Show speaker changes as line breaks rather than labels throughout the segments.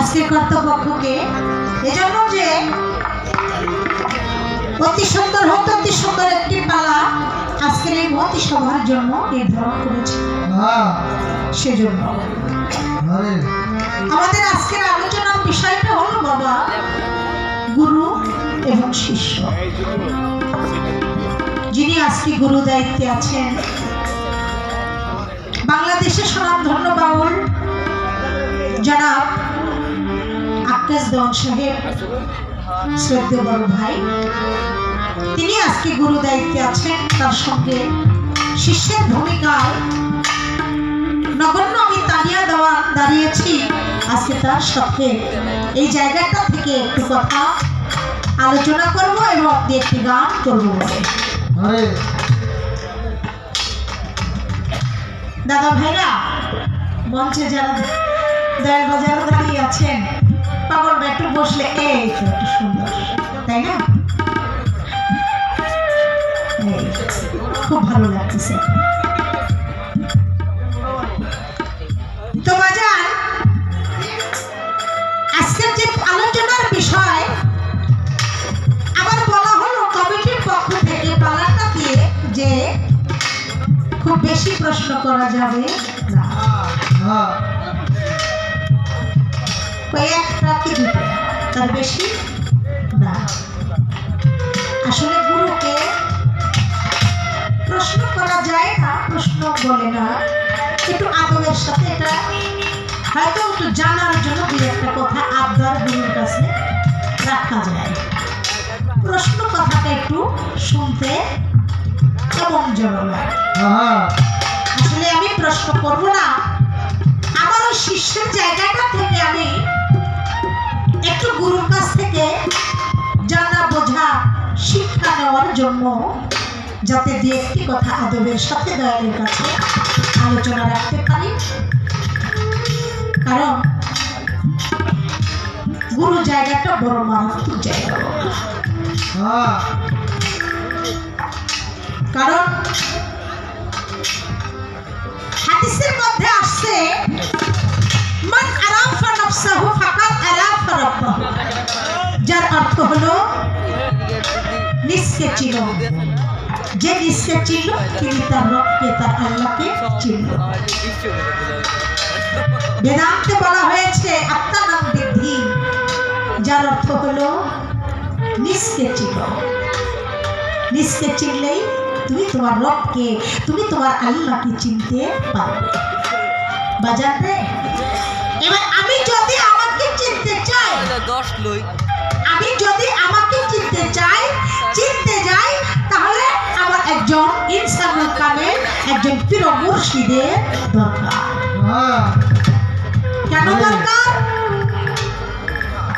আজকের কর্তৃপক্ষকে এজন্য যে অতি সুন্দর হোক অতি সুন্দর একটি পালা আজকের এই মতি সভার জন্য নির্ধারণ করেছে।
হ্যাঁ।
সেজন্য। আমাদের আজকের আলোচনার বিষয়টা হলো বাবা গুরু এবং শিষ্য। যিনি আজকে গুরু দায়িত্বে আছেন বাংলাদেশের স্বনামধন্য বাউল জনাব আকাশ দন সাহেব শ্রদ্ধেয় বড় ভাই তিনি আজকে গুরু দায়িত্বে আছেন। তার সঙ্গে শিষ্যের ভূমিকায় নগণ্য আমি তালিয়া দেওয়া দাঁড়িয়েছি। আজকে তার সাথে এই জায়গাটা থেকে একটু কথা আলোচনা করব এবং আপনি একটি গান করব। দাদা ভাইরা মঞ্চে যারা দয়াল বাজারে দাঁড়িয়ে আছেন পাগল একটু বসলে, এই একটু সুন্দর। তাই না? খুব ভালো লাগতেছে। আজকের যে আলোচনার বিষয় আবার বলা হলো কমিটির পক্ষ থেকে পালাটা দিয়ে যে খুব বেশি প্রশ্ন করা যাবে না। একটা কি দুটো তার বেশি না। আসলে গুরুকে প্রশ্ন করা যায় না প্রশ্ন বলে না। একটু আদরের সাথে এটা হয়তো একটু জানার জন্য দুই একটা কথা আবদার গুরুর কাছে রাখা যায়। প্রশ্ন কথাটা একটু শুনতে কেমন
হ্যাঁ
আসলে আমি প্রশ্ন করব না। আমার ওই শিষ্যের জায়গাটা থেকে আমি একটু গুরুর কাছ থেকে জানা বোঝা শিক্ষা নেওয়ার জন্য যাতে দু একটি কথা আদবের সাথে দয়ালের কাছে আলোচনা রাখতে পারি। কারণ গুরু জায়গাটা বড় মারাত্মক জায়গা।
হ্যাঁ।
কারণ হাদিসের মধ্যে আসছে মান আরাফা নাফসাহু ফাকাত যার অর্থ হলো, নিষ্কে চিন যে নিষ্কে চিন তিনি তার রবকে তার আল্লাহকে চিনল বেদান্তে বলা হয়েছে আত্মানাম বৃদ্ধি। যার অর্থ হলো, নিষ্কে চিন নিজকে চিনলেই তুমি তোমার রবকে তুমি তোমার আল্লাহকে চিনতে পারবে। বাজাতে? এবার আমি যদি
দশ লই।
আমি যদি আমাকে চিনতে চাই চিনতে যাই তাহলে আমার একজন কামেল একজন প্রিয় মুর্শিদের দরকার।
হ্যাঁ
কেন দরকার?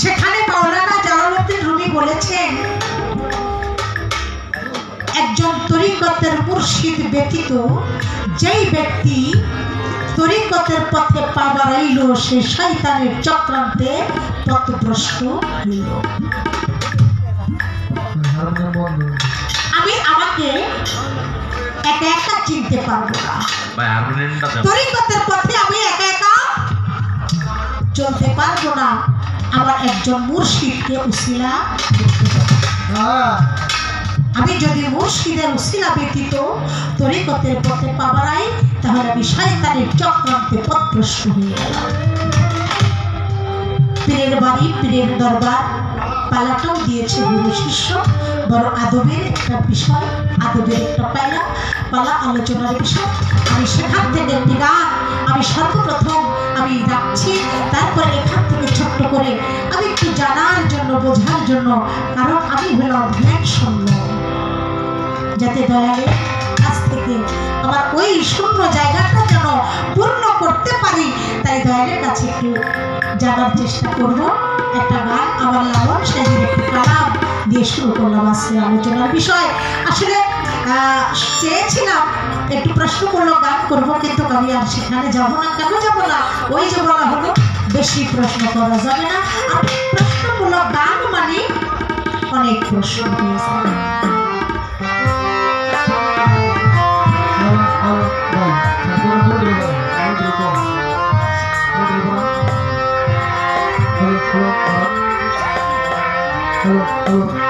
সেখানে মাওলানা জালালউদ্দিন রুমি বলেছেন একজন তরিকতের মুর্শিদ ব্যতীত যেই ব্যক্তি তরিকতের পথে পা বাড়াইল সে শয়তানের চক্রান্তে পথভ্রষ্ট হইল। আমি আমাকে একা একা চিনতে পারব না। তরিকতের পথে আমি একা একা চলতে পারব না। আমার একজন মুর্শিদকে উসিলা করতে। আমি যদি মুর্শিদের উসিলা ব্যতীত তরিকতের পথে পাবারাই তাহলে আমি শয়তানের চক্রান্তে পথভ্রষ্ট হয়ে গেলাম। পীরের বাড়ি পীরের দরবার পালাটাও দিয়েছে গুরু শিষ্য। বড় আদবের একটা বিষয়, আদবের একটা পালা পালা আলোচনার বিষয়। আমি সেখান থেকে একটি গান, আমি সর্বপ্রথম আমি ডাকছি, তারপরে এখান থেকে ছোট্ট করে আমি একটু জানার বোঝার জন্য কারণ আমি হলাম জ্ঞান শূন্য। যাতে দয়ালের কাছ থেকে আমার ওই শূন্য জায়গাটা যেন পূর্ণ করতে পারি, তাই দয়ালের কাছে একটু জানার চেষ্টা করব। একটা গান আমার লালন সাহেবের একটু কালাম দিয়ে শুরু করলাম আজকে আলোচনার বিষয়। আসলে চেয়েছিলাম একটু প্রশ্ন করল, গান করব কিন্তু আমি আর সেখানে যাব না। কেন যাব না? ওই যে বলা হলো, বেশি প্রশ্ন করা যাবে না। আর প্রশ্নমূলক গান মানে অনেক প্রশ্ন হ্যালো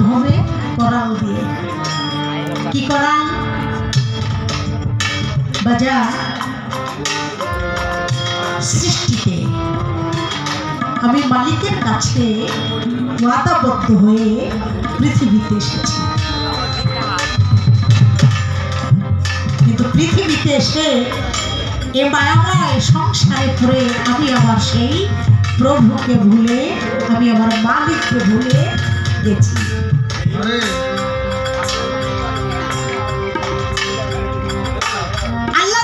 ভবে করাল দিয়ে। কি
করাল? বাজা। সৃষ্টিতে। আমি মালিকের কাছে ওয়াদাবদ্ধ হয়ে পৃথিবীতে এসেছি। কিন্তু পৃথিবীতে এসে এ মায়াময় সংসারে পড়ে আমি আমার সেই প্রভুকে ভুলে, আমি আমার মালিককে ভুলে গেছি। আল্লাহ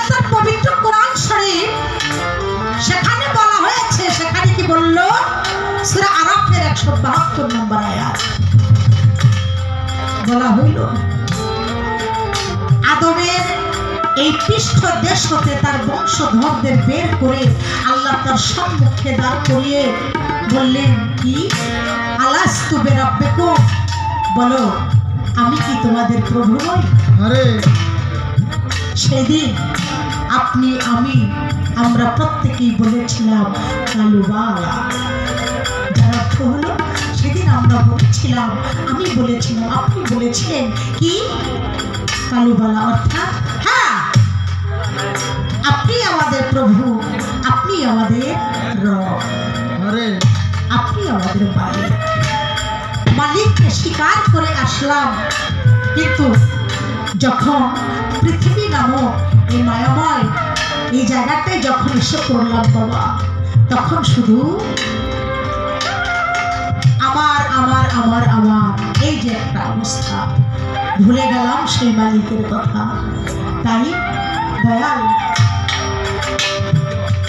এই পৃষ্ঠ দেশ হতে তার বংশধরদের বের করে আল্লাহ তার সম্মুখে দাঁড় করিয়ে বললেন, কি? আলাস্তু বেরাব্বেকো বলো আমি কি তোমাদের প্রভু নই?
আরে।
সেদিন আপনি আমি আমরা প্রত্যেকেই বলেছিলাম কালুবালা যার হলো সেদিন আমরা বলেছিলাম আমি বলেছিলাম আপনি বলেছিলেন কি? কালুবালা অর্থাৎ হ্যাঁ আপনি আমাদের প্রভু আপনি আমাদের
আরে।
আপনি আমাদের মালিক মালিককে স্বীকার করে আসলাম। কিন্তু যখন পৃথিবী নামক এই মায়াময় এই জায়গাটায় যখন এসে পড়লাম বাবা, তখন শুধু আমার আমার আমার আমার, এই যে একটা অবস্থা। ভুলে গেলাম সেই মালিকের কথা। তাই দয়াল,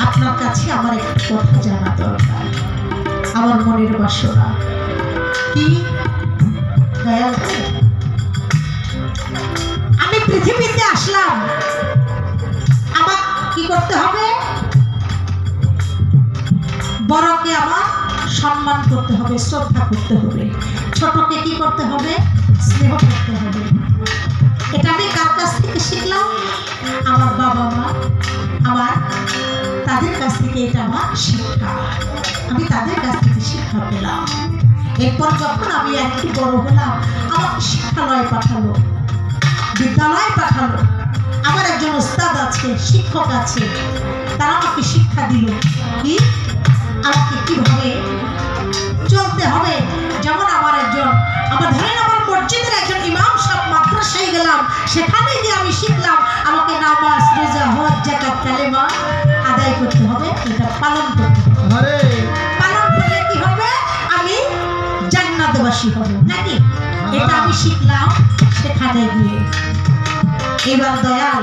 আপনার কাছে আমার একটু কথা জানা দরকার। আমার মনের বাসনা। আমি পৃথিবীতে আসলাম। আমার কি করতে হবে? বড়কে আমার সম্মান করতে হবে, শ্রদ্ধা করতে হবে। ছোটকে কি করতে হবে? স্নেহ করতে হবে। এটা আমি কার কাছ থেকে শিখলাম? আমার বাবা মা, আমার তাদের কাছ থেকে এটা আমার শিক্ষা। আমি তাদের কাছ থেকে শিক্ষা পেলাম। এরপর যখন আমি একটু বড় হলাম, আমাকে শিক্ষালয়ে পাঠালো। বিদ্যালয়ে পাঠালো। আমার একজন ওস্তাদ আছে, শিক্ষক আছে। তারা আমাকে শিক্ষা দিল কি, আমাকে কীভাবে চলতে হবে। যেমন আমার একজন, আমার ধরেন আমার মসজিদের একজন ইমাম সব মাদ্রাসায় গেলাম, সেখানে গিয়ে আমি শিখলাম জান্নাতবাসী হব। নাকি? এটা আমি শিখলাম সেখানে গিয়ে। এবার দয়াল,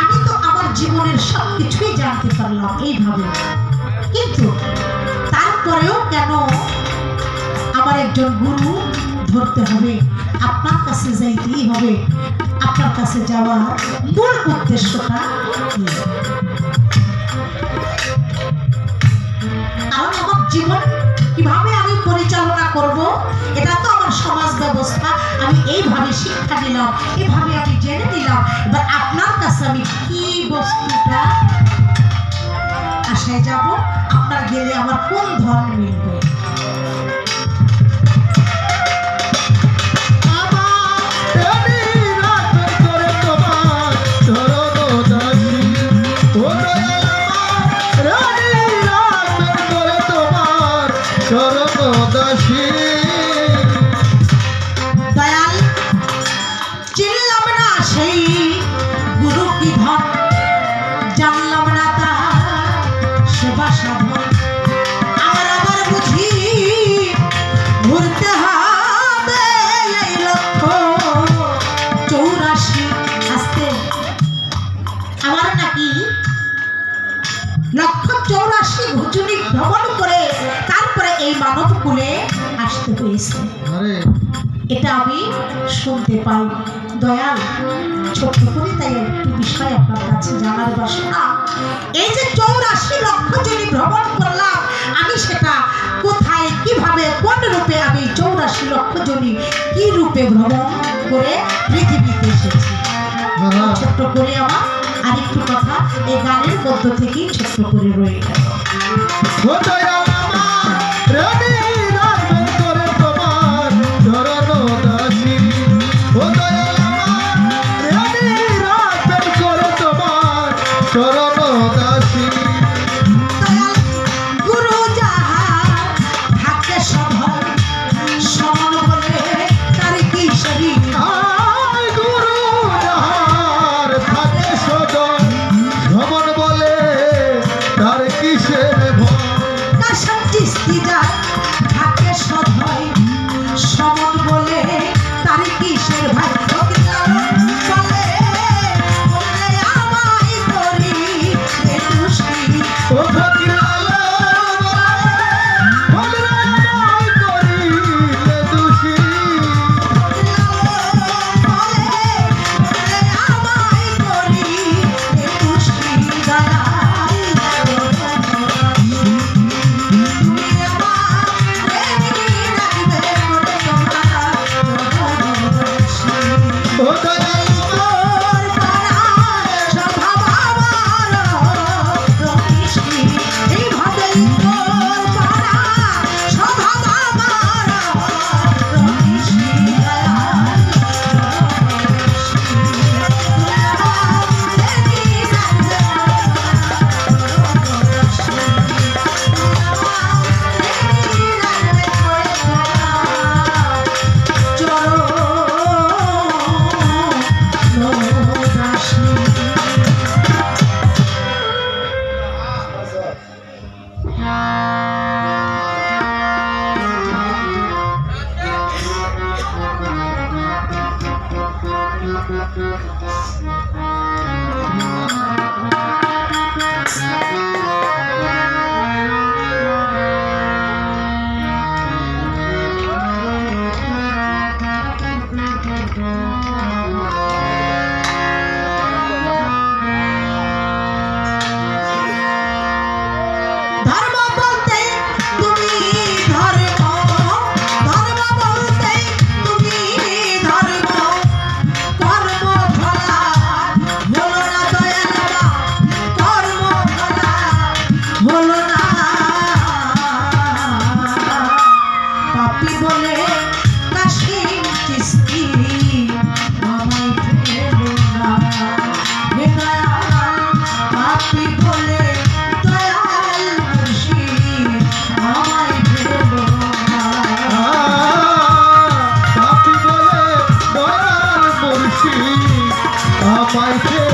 আমি তো আমার জীবনের সব কিছুই জানতে পারলাম এইভাবে। কিন্তু তারপরেও কেন আমার একজন গুরু ধরতে হবে? আপনার কাছে যাইতেই হবে? আপনার কাছে যাওয়ার মূল উদ্দেশ্যটা কারণ আমার জীবন কীভাবে এইভাবে শিক্ষা দিলাম এভাবে আমি জেনে দিলাম এবার আপনার কাছে আমি কি বস্তুটা আশায় যাব? আপনার গেলে আমার কোন ধর্ম মিলবে? হয়েছে এটা আমি শুনতে পাই। দয়াল ছোট্ট করে তাই একটু বিষয় আপনার কাছে জানার বাসনা এই যে চৌরাশি লক্ষ যদি ভ্রমণ করলাম আমি সেটা কোথায় কীভাবে কোন রূপে আমি চৌরাশি লক্ষ জনি কি রূপে ভ্রমণ
করে পৃথিবীতে এসেছি। ছোট্ট করে আমার আরেকটু কথা এই গানের মধ্য থেকেই ছোট্ট করে রয়ে গেল।
ও দয়াল পাইছে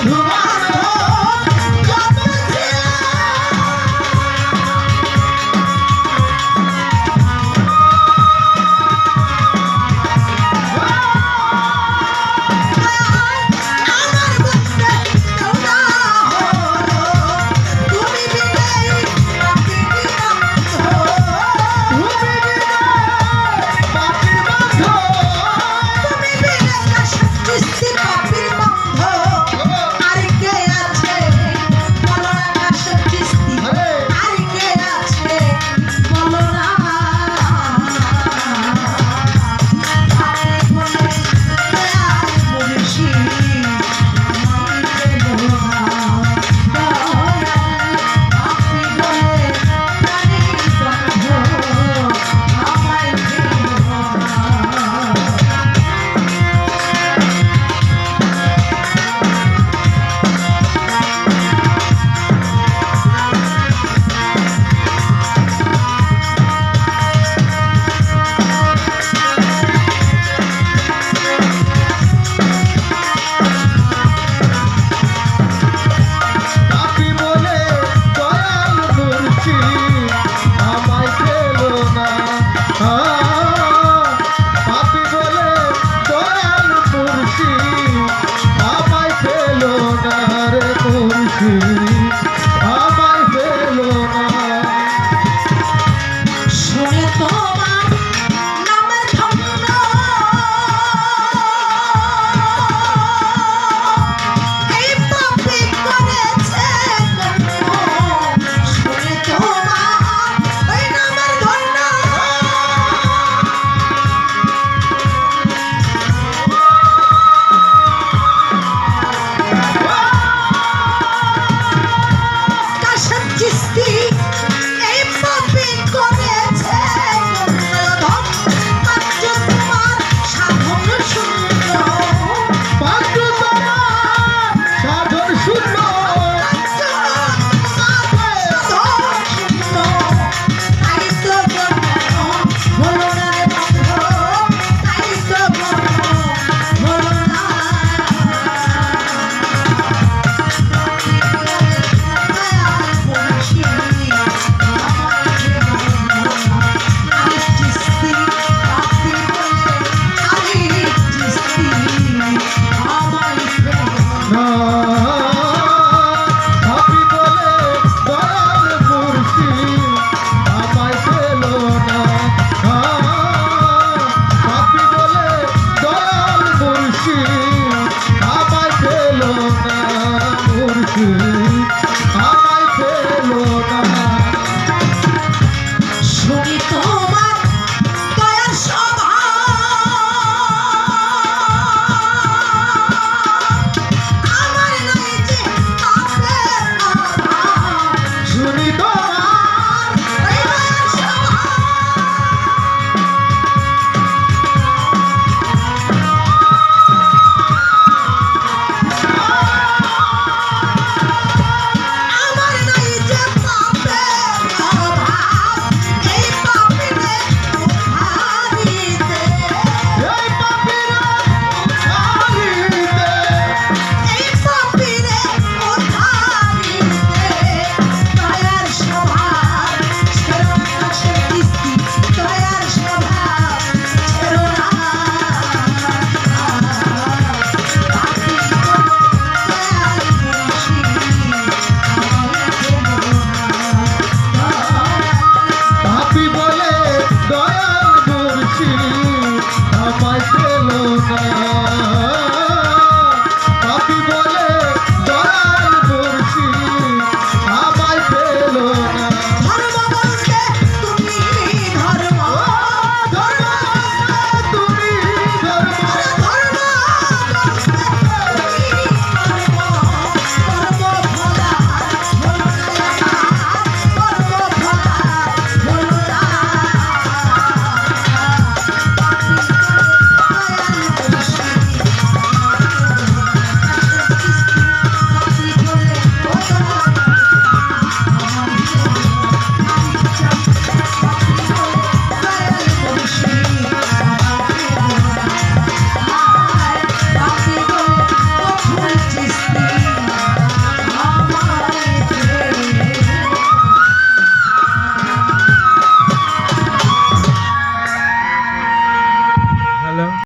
ঢুকা